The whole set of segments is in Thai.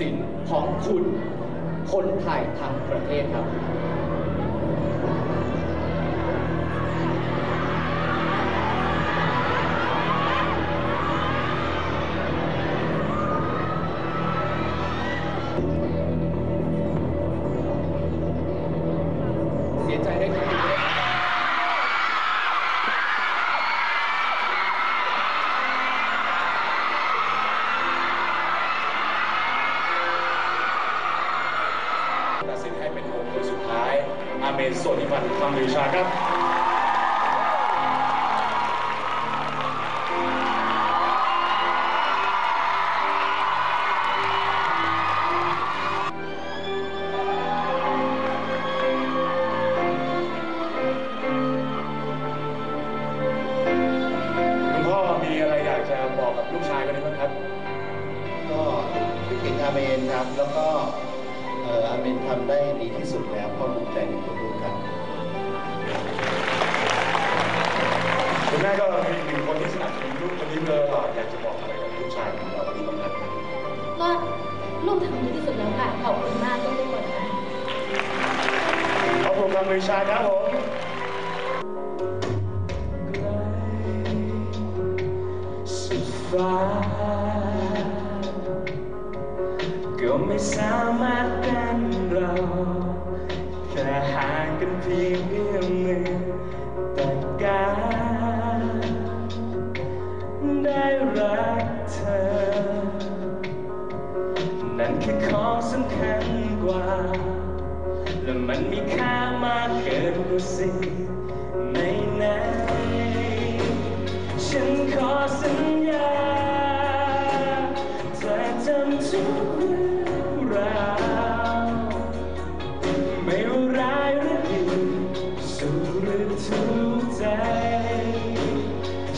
สินของคุณคนไทยทั้งประเทศครับ เมนโซนิพันธ์คำลือชาครับ อ่ออาเมนทำได้ดีที่สุดแล้วพ่อภูมิใจในตัวลูกครับคุณแม่ก็เป็นอีกหนึ่งคนที่สนับสนุนลูกคนนี้ตลอดอยากจะบอกอะไรกับลูกชายของเราวันนี้บ้างครับก็ลูกทำดีที่สุดแล้วค่ะขอบคุณมากทุกคนค่ะขอบคุณคำลือชาครับผมสุดฟ้า ไม่สามารถกันเราแค่ห่างกันเพียงเอื้อมมือแต่การได้รักเธอ นั่นคือของสำคัญกว่า และมันมีค่ามากเกินกว่าสิ่งในไหนฉันขอสัญญาเธอ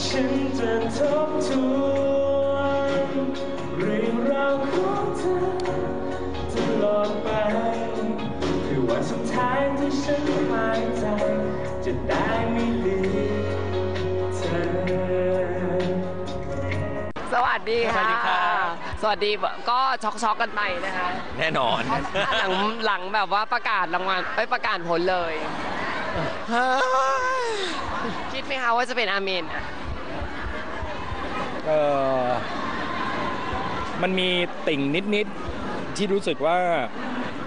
ฉันจะทบทวนเรื่องราวของเธอตลอดไป คือวันสุดท้ายที่ฉันหายใจ จะได้ไม่ลืมเธอ สวัสดีค่ะ สวัสดีครับสวัสดีก็ช็อกช็อกๆกันไปนะคะแน่นอน หลังหลังแบบว่าประกาศรางวัลไม่ประกาศผลเลย คิดไหมคะว่าจะเป็นอาเมนอะเออมันมีติ่งนิดๆที่รู้สึกว่า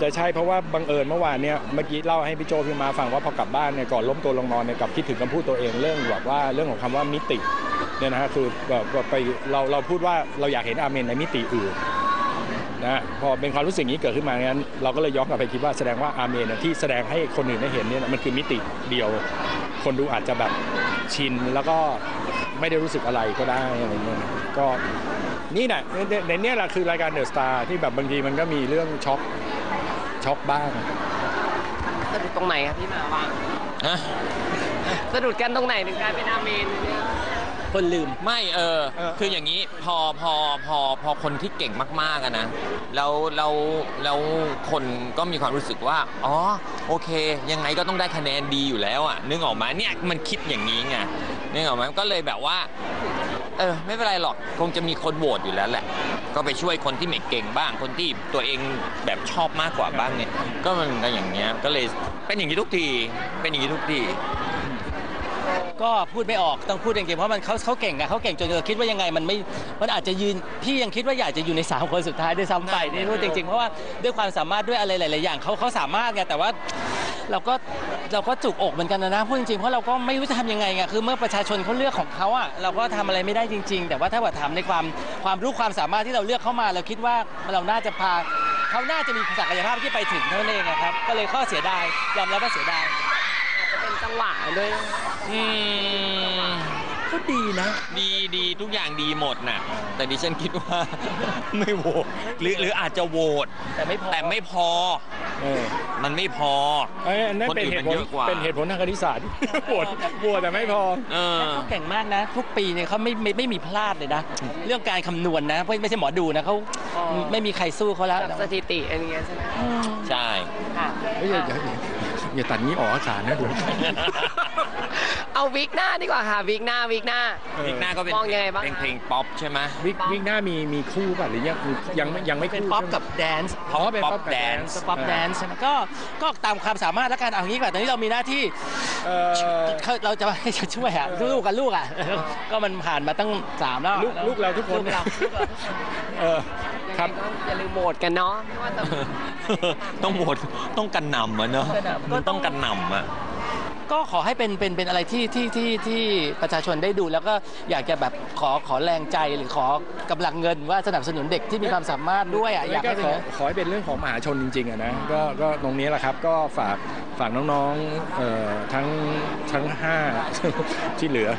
จะใช่เพราะว่าบังเอิญเมื่อวานเนี่ยเมื่อกี้เล่าให้พี่โจพี่มาฟังว่าพอกลับบ้านเนี่ยก่อนล้มตัวลงนอนเนี่ยกลับคิดถึงคำพูดตัวเองเรื่องแบบว่าเรื่องของคำว่ามิติ เนี่ยนะฮะคือแบบแบบไปเราเราพูดว่าเราอยากเห็นอาเมนในมิติอื่นนะฮะพอเป็นความรู้สึกนี้เกิดขึ้นมางั้น เราก็เลยย้อนกลับไปคิดว่าแสดงว่าอาเมนเนี่ยที่แสดงให้คนอื่นได้เห็นเนี่ยมันคือมิติเดียว คนดูอาจจะแบบชินแล้วก็ไม่ได้รู้สึกอะไรก็ได้อะไรเงี้ยก็นี่แหละในในเนี้ยแหละคือรายการเดอะสตาร์ที่แบบบางทีมันก็มีเรื่องช็อกช็อกบ้างสะดุดตรงไหนคะพี่หมาวางฮะสะดุดกันตรงไหนถึงกลายเป็นอาเมนเนี่ย คนลืม ไม่เออ เออ คืออย่างนี้พอพอพอพอคนที่เก่งมากๆอะนะแล้วแล้วแล้วคนก็มีความรู้สึกว่า อ๋อ โอเค ยังไงก็ต้องได้คะแนนดีอยู่แล้วอะนึกออกไหมาเนี่ยมันคิดอย่างนี้ไงนึกออกไหมก็เลยแบบว่า เออ ไม่เป็นไรหรอกคงจะมีคนโหวตอยู่แล้วแหละ ก็ไปช่วยคนที่ไม่เก่งบ้าง คนที่ตัวเองแบบชอบมากกว่าบ้างเนี่ย ก็มันก็อย่างเงี้ยก็เลยเป็นอย่างนี้ทุกทีเป็นอย่างนี้ทุกที ก็พูดไม่ออกต้องพูดจริงๆเพราะมันเขาเขาเก่งอะเขาเก่งจนเราคิดว่ายังไงมันไม่มันอาจจะยืนพี่ยังคิดว่าอยากจะอยู่ในสามคนสุดท้ายด้วยซ้ำไปนี่พูดจริงๆ เพราะว่าด้วยความสามารถด้วยอะไรหลายๆอย่างเขาเขาสามารถไงแต่ว่าเราก็เราก็จุกอกเหมือนกันนะนะพูดจริงๆเพราะเราก็ไม่รู้จะทำยังไงไงคือเมื่อประชาชนเขาเลือกของเขาอะเราก็ทำอะไรไม่ได้จริง ๆ แต่ว่าถ้าว่าทำในความความรู้ความสามารถที่เราเลือกเข้ามา เราคิดว่าเราน่าจะพาเขาน่าจะมีศักยภาพที่ไปถึงเท่านั้นเองอะครับก็เลยข้อเสียดายยอมรับว่าเสียดายจะเป็นจังหวะด้วยนะ อืมก็ดีนะ ดีดีทุกอย่างดีหมดน่ะ แต่ดิฉันคิดว่า ไม่โหวตหรือหรืออาจจะโหวตแต่ไม่พอแต่ไม่พอ เออมันไม่พอ เอ้ยอันนั้นคนเป็นอื่นเหมัตุนผลเยอะกว่า เป็นเหตุผลทางคณิตศาสตร์บวชบวชแต่ไม่พอ เออ เขาเก่งมากนะ ทุกปีเนี่ยเขาไม่ไม่ไม่มีพลาดเลยนะ เรื่องการคำนวณนะไม่ไม่ใช่หมอดูนะเขาไม่มีใครสู้เขาแล้ว แบบสถิติอะไรเงี้ยใช่ไหมใช่ ค่ะ เฮ้ยอย่าอย่าอย่า อย่าตัดนี้ออกอากาศนะเดี๋ยวเอาวิกหน้าดีกว่าค่ะวิกหน้าวิกหน้า วิกหน้าก็เป็นมองยังไงบ้างเพลงคะเพลงป๊อปใช่ไหมวิกวิกหน้ามีมีคู่ป่ะหรือยังยังไม่ยังไม่เป็นคู่ป๊อปใช่ไหมกับแดนซ์อ๋อเป็นป๊อปป๊อปกับแดนแดนซ์ซ์ป๊อปแดนซ์ใช่ไหมก็ก็ตามความสามารถแล้วกันเอางี้ก่อนตอนนี้เรามีหน้าที่เอ่อเขาเราจะให้จะช่วยอะลูกกับลูกอะก็มันผ่านมาตั้งสามแล้วลูกลูกเราทุกคนลูเราลูกเราทุกคนเออครับอย่าลืมโหวตกันเนาะไม่ว่าจะ ต้องโหวตต้องกันนำอะเนาะกระหน่ำมันต้องกันนำอะก็ขอให้เป็นเป็นเป็นอะไรที่ที่ที่ที่ประชาชนได้ดู แล้วก็อยากจะแบบขอขอแรงใจหรือขอกำลังเงินว่าสนับสนุนเด็กที่มีความสามารถด้วยอะอยากก็ให้ขเป็อนขอให้เป็นเรื่องของมหาชนจริงๆอะนะก็ก็ตรงนี้แหละครับก็ฝากฝากน้องๆเอ่อทั้งทั้งห้า ที่เหลือ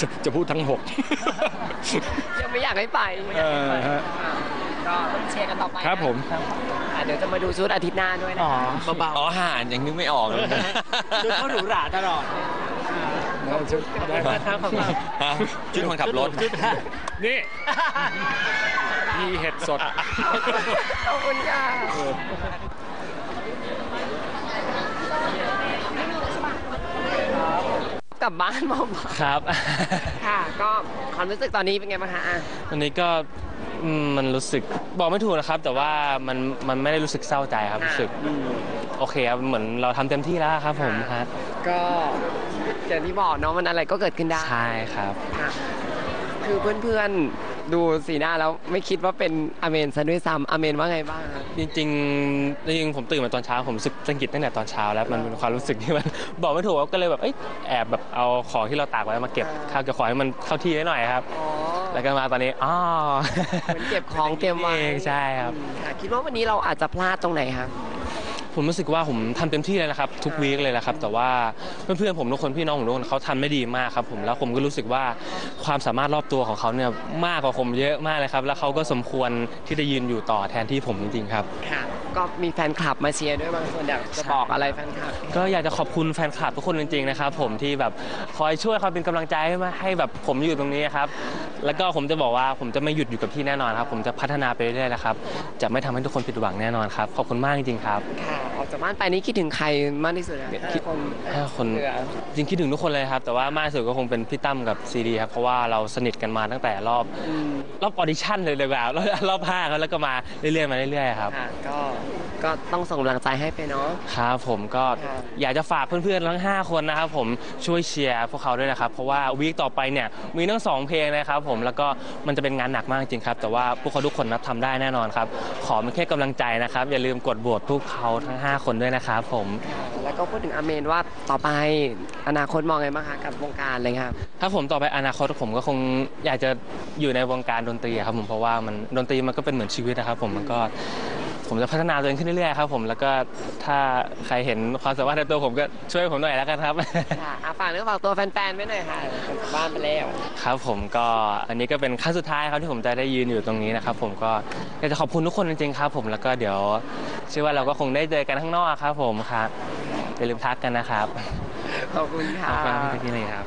จะจะพูดทั้งหกยังไม่อยากให้ไป เออฮะค่ะ ก็ต้องเชียร์กันต่อไปนะครับผม อะเดี๋ยวจะมาดูชุดอาทิตย์หน้าด้วยนะอ๋อ คะเบาอ๋อห่านยังนึกไม่ออกเลยๆดูเขาหรูหราตลอด ได้ไหมครับขอบคุณ ฮะชุดคนขับรถ นี่ มีเห็ดสด ขอบคุณค่ะกลับบ้านมาบ้างครับ ค่ะ ก็ความรู้สึกตอนนี้เป็นไงบ้างคะอะ วันนี้ก็ อืมมันรู้สึกบอกไม่ถูกนะครับ แต่ว่ามันมันไม่ได้รู้สึกเศร้าใจครับรู้สึกโอเคครับเหมือนเราทำเต็มที่แล้วครับผมครับก็อย่างที่บอกเนาะมันอะไรก็เกิดขึ้นได้ใช่ครับ ค่ะคือเพื่อนๆดูสีหน้าแล้วไม่คิดว่าเป็นอเมนซะด้วยซ้ำอเมนว่าไงบ้างคะ จริงๆจริงๆผมตื่นมาตอนเช้าผมรู้สึกสังกิตตั้งแต่ตอนเช้าแล้วมันเป็นความรู้สึกที่มัน บอกไม่ถูกก็เลยแบบเอ้ยแอบแบบเอาของที่เราตากไว้มาเก็บข้าวเก็บของให้มันเข้าที่ไว้หน่อยครับ อ๋อ แล้วก็มาตอนนี้อ๋อเหมือนเก็บของเตรียมไว้ เองใช่ครับค่ะคิดว่าวันนี้เราอาจจะพลาดตรงไหนคะ ผมรู้สึกว่าผมทำเต็มที่เลยนะครับ ทุกวีคเลยนะครับ แต่ว่าเพื่อนๆผมทุกคนพี่น้องผมทุกคนเขาทำไม่ดีมากครับผมแล้วผมก็รู้สึกว่าความสามารถรอบตัวของเขาเนี่ยมากกว่าผมเยอะมากเลยครับ แล้วเขาก็สมควรที่จะยืนอยู่ต่อแทนที่ผมจริงๆครับค่ะก็มีแฟนคลับมาเชียร์ด้วยบางส่วนอยากจะบอกอะไรแฟนคลับก็อยากจะขอบคุณแฟนคลับทุกคนจริงๆนะครับผมที่แบบคอยช่วยคอยเป็นกำลังใจให้มาให้แบบผมอยู่ตรงนี้ครับแล้วก็ผมจะบอกว่าผมจะไม่หยุดอยู่กับที่แน่นอนครับ ผมจะพัฒนาไปเรื่อยๆนะครับ จะไม่ทำให้ทุกคนผิดหวังแน่นอนครับ ขอบคุณมากจริงๆครับค่ะออกจากบ้านไปนี่คิดถึงใครมากที่สุดอะคิดคนห้าคน เหลือจริงคิดถึงทุกคนเลยครับ แต่ว่ามากที่สุดก็คงเป็นพี่ตั้มกับซีดีครับเพราะว่าเราสนิทกันมาตั้งแต่รอบอืมรอบออดิชั่นเลยเลยแบบรอบรอบห้าครับแล้วก็มาเรื่อยๆมาเรื่อยๆครับ ค่ะก็ ก็ต้องส่งกำลังใจให้ไปเนาะ ครับผมก็ค่ะอยากจะฝากเพื่อนๆทั้ง 5 คนนะครับผมช่วยเชียร์พวกเขาด้วยนะครับ เพราะว่าวีคต่อไปเนี่ยมีทั้งสองเพลงนะครับผมแล้วก็มันจะเป็นงานหนักมากจริงครับ แต่ว่าพวกเขาทุกคนนับทำได้แน่นอนครับ ขอเป็นแค่กำลังใจนะครับ อย่าลืมกดโหวตพวกเขาทั้ง 5 คนด้วยนะครับผม แล้วก็พูดถึงอเมนว่าต่อไปอนาคตมองไงบ้างคะกับวงการอะไรเลยครับถ้าผมต่อไปอนาคตผมก็คงอยากจะอยู่ในวงการดนตรีครับผมเพราะว่ามันดนตรีมันก็เป็นเหมือนชีวิตนะครับผมมันก็ ผมจะพัฒนาตัวเองขึ้นเรื่อยๆครับผมแล้วก็ถ้าใครเห็นความสามารถในตัวผมก็ช่วยผมหน่อยแล้วกันครับ ค่ะอะฝากเนื้อฝากตัวแฟนๆไว้หน่อยค่ะกลับบ้านไปแล้ว ครับผมก็อันนี้ก็เป็นครั้งสุดท้ายครับที่ผมจะได้ยืนอยู่ตรงนี้นะครับผมก็อยากจะขอบคุณทุกคนจริงๆครับผมแล้วก็เดี๋ยวเชื่อว่าเราก็คงได้เจอกันข้างนอกครับผมครับอย่าลืมทักกันนะครับขอบคุณขค่ะ อบคุณพี่ตะกี้เลยครับ